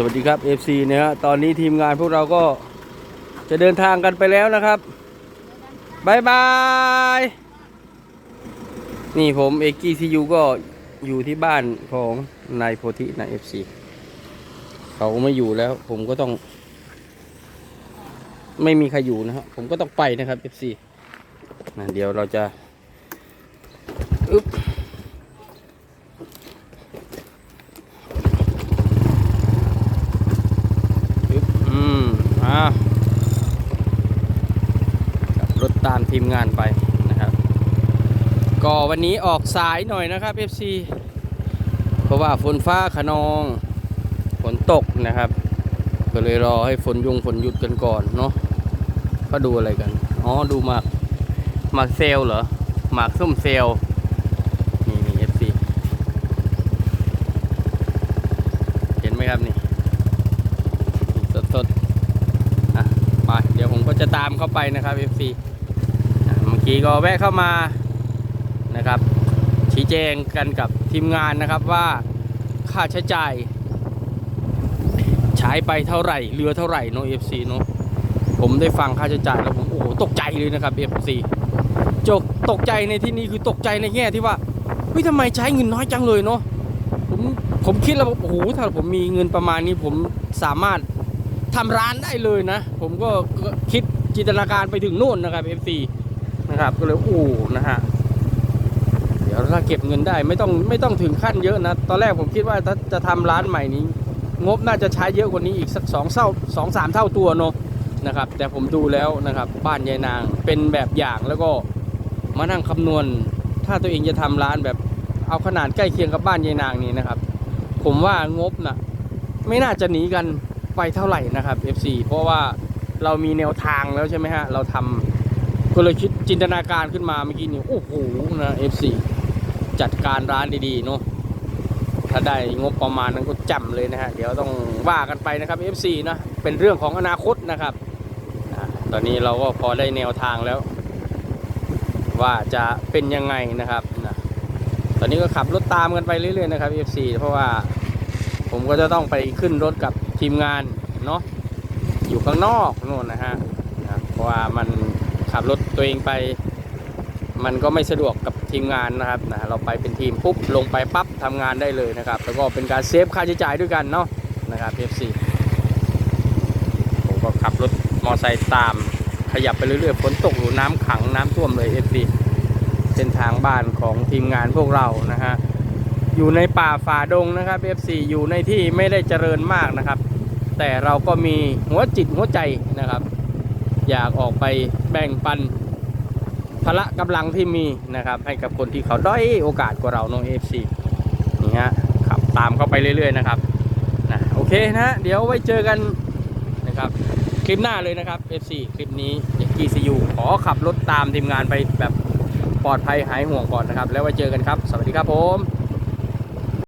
สวัสดีครับ FC นะฮะตอนนี้ทีมงานพวกเราก็จะเดินทางกันไปแล้วนะครับบายบาย นี่ผมเอกกี้ซียูก็อยู่ที่บ้านของนายโพธินาย FC เขาไม่อยู่แล้ว ผมก็ต้อง ไม่มีใครอยู่นะฮะผมก็ต้องไปนะครับ FC นะเดี๋ยวเราจะอึ๊บอืมอ่าขับรถ ตามทีมงานไปนะครับ ก็วันนี้ออกสายหน่อยนะครับ FC เพราะว่าฝนฟ้าขนองฝนตกนะครับ ก็เลยรอให้ฝนยุงฝนหยุดกันก่อนเนาะก็ดูอะไรกัน อ๋อ ดูหมากหมากเซลเหรอหมากส้มเซลนี่นี่ FC เห็นไหมครับนี่สดๆอะไปเดี๋ยวผมก็จะตามเข้าไปนะครับ FC อะเมื่อ กี้ก็แวะเข้ามานะครับ ชี้แจงกันกับทีมงานนะครับว่าค่าใช้จ่ายใช้ไปเท่าไหร่เรือเท่าไหร่เนาะ FC เนาะผมได้ฟังค่าใช้จ่ายแล้วผมโอ้โหตกใจเลยนะครับ FC จกตกใจในที่นี้คือตกใจในแง่ที่ว่าเฮ้ยทำไมใช้เงินน้อยจังเลยเนาะผมผมคิดแล้วโอ้โหถ้าผมมีเงินประมาณนี้ผมสามารถทำร้านได้เลยนะ ผมก็ก็คิดจินตนาการไปถึงโน่นนะครับ FC นะครับ ก็เลยโอ้นะฮะเดี๋ยวถ้าเก็บเงินได้ไม่ต้องไม่ต้องถึงขั้นเยอะนะ ตอนแรกผมคิดว่าถ้าจะทำร้านใหม่นี้ งบน่าจะใช้เยอะกว่านี้อีกสักสองเท่าสองสามเท่าตัวเนอะนะครับ แต่ผมดูแล้วนะครับ บ้านยายนางเป็นแบบอย่างแล้วก็มานั่งคำนวณ ถ้าตัวเองจะทำร้านแบบเอาขนาดใกล้เคียงกับบ้านยายนางนี่นะครับ ผมว่างบน่ะไม่น่าจะหนีกันไปเท่าไหร่นะครับ FC เพราะว่าเรามีแนวทางแล้วใช่ไหมฮะ เราทำ ก็เลยคิดจินตนาการขึ้นมาเมื่อกี้นี่โอ้โหนะ FC จัดการร้านดีๆเนาะถ้าได้งบประมาณนั้นก็จำเลยนะฮะ เดี๋ยวต้องว่ากันไปนะครับ FC นะ เป็นเรื่องของอนาคตนะครับ ตอนนี้เราก็พอได้แนวทางแล้ว ว่าจะเป็นยังไงนะครับนะตอนนี้ก็ขับรถตามกันไปเรื่อยๆนะครับ FC เพราะว่าผมก็จะต้องไปขึ้นรถกับทีมงานเนาะอยู่ข้างนอกโน่นนะฮะเพราะว่ามัน ขับรถตัวเองไป มันก็ไม่สะดวกกับทีมงานนะครับนะเราไปเป็นทีมปุ๊บลงไปปั๊บทำงานได้เลยนะครับ แล้วก็เป็นการเซฟค่าใช้จ่ายด้วยกันเนาะนะครับ FC ผมก็ขับรถมอไซค์ตาม ขยับไปเรื่อยๆฝนตกหรือน้ำขังน้ำท่วมเลย FC เส้นทางบ้านของทีมงานพวกเรานะฮะอยู่ในป่าฝ่าดงนะครับ FC อยู่ในที่ไม่ได้เจริญมากนะครับ แต่เราก็มีหัวจิตหัวใจนะครับ อยากออกไปแบ่งปันพละกำลังที่มีนะครับ ให้กับคนที่เขาด้อยโอกาสกว่าเราน้อง FC นี่ฮะขับตามเข้าไปเรื่อย ๆ นะครับนะโอเคนะเดี๋ยวไว้เจอกันนะครับคลิปหน้าเลยนะครับ FC คลิปนี้เอกกี้ซียูขอขับรถตามทีมงานไปแบบปลอดภัยหายห่วงก่อนนะครับ แล้วไว้เจอกันครับ สวัสดีครับผม